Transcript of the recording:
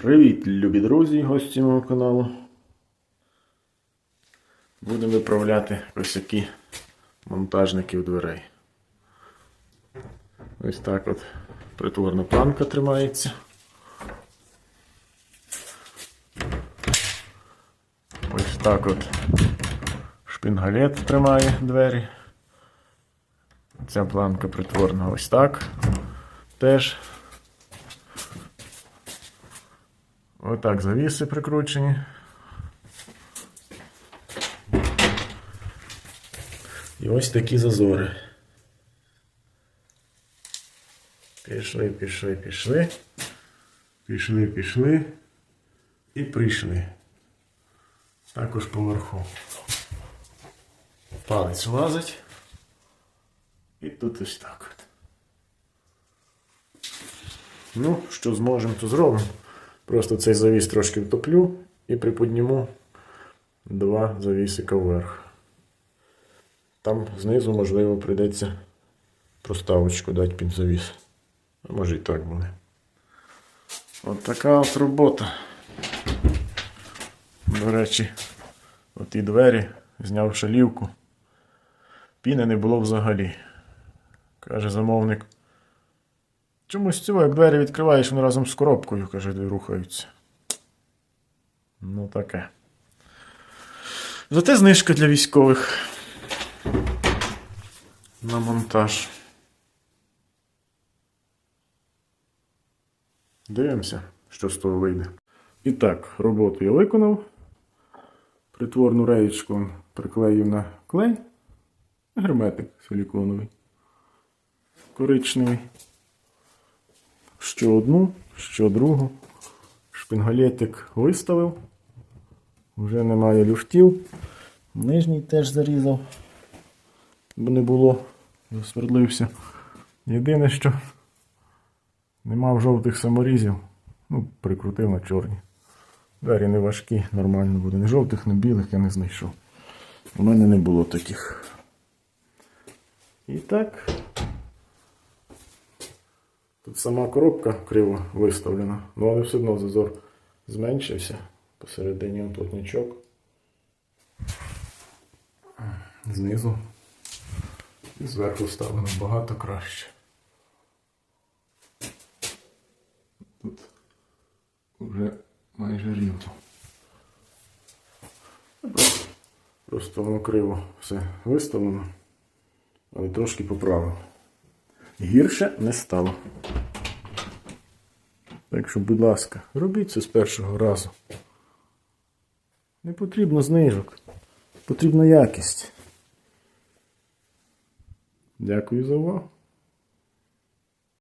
Привіт, любі друзі, гості мого каналу. Будемо виправляти косяки монтажників дверей. Ось так от притворна планка тримається. Ось так от шпінгалет тримає двері. Ця планка притворна ось так. Теж. Отак завіси прикручені. І ось такі зазори. Пішли, пішли, пішли. Пішли, пішли. І прийшли. Також поверху. Палець влазить. І тут ось так от. Ну, що зможемо, то зробимо. Просто цей завіс трошки втоплю і приподніму два завісика вверх. Там знизу, можливо, прийдеться проставочку дати під завіс. А може і так буде. От така от робота. До речі, оті двері, зняв шалівку. Піни не було взагалі. Каже замовник. Чомусь цього, як двері відкриваєш, вони разом з коробкою, каже, де рухаються. Ну таке. Зате знижка для військових. На монтаж. Дивимося, що з того вийде. І так, роботу я виконав. Притворну реєчку приклеїв на клей. Герметик силіконовий. Коричневий. Що одну, що другу. Шпингалетик виставив. Вже немає люфтів. Нижній теж зарізав, бо не було, засвердлився. Єдине, що не мав жовтих саморізів. Ну, прикрутив на чорні. Двері не важкі, нормально буде. Ні жовтих, ні білих я не знайшов. У мене не було таких. І так. Тут сама коробка криво виставлена, ну але все одно зазор зменшився. Посередині плотничок. Знизу. І зверху вставлено багато краще. Тут вже майже рівно. Просто- Просто воно криво все виставлено, але трошки поправив. Гірше не стало. Так що, будь ласка, робіть це з першого разу. Не потрібно знижок. Потрібна якість. Дякую за увагу.